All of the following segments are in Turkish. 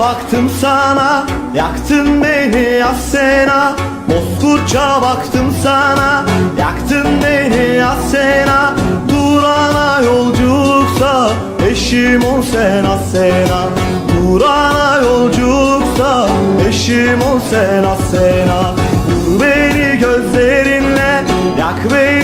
Baktım sana Yaktın beni Asena. Bozkurtça baktım sana Yaktın beni Asena. Durana yolculuksa Eşim ol sen Asena. Durana yolculuksa Eşim ol sen Asena. Vur beni gözlerinle Yak beni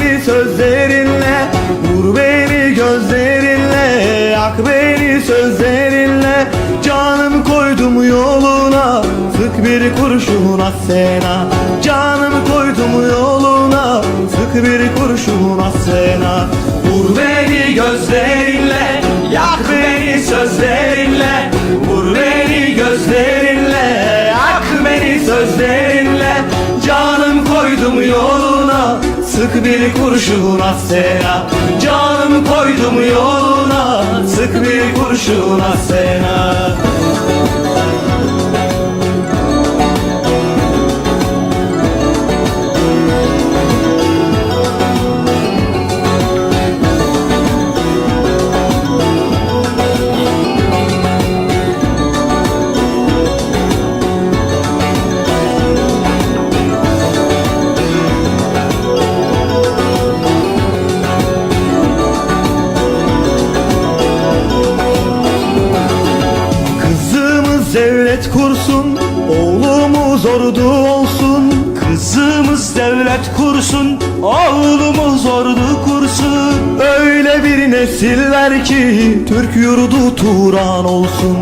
Beni sözlerinle Canım koydum yoluna. Sık bir kurşun Asena Canım koydum yoluna. Sık bir kurşun Asena Vur beni gözlerinle Yak beni sözlerinle. Vur beni gözlerinle Yak beni sözlerinle. Canım koydum yoluna. Sık bir kurşun Asena Canım Sık bir devlet kursun Oğlumuz ordu olsun Kızımız devlet kursun, oğlumuz ordu kursun. Öyle bir nesil ver ki Türk yurdu Turan olsun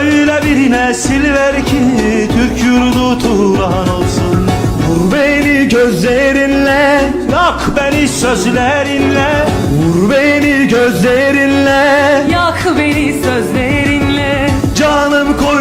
Öyle bir nesil ver ki Türk yurdu Turan olsun. Vur beni gözlerinle Yak beni sözlerinle, Vur beni gözlerinle Yak beni sözlerinle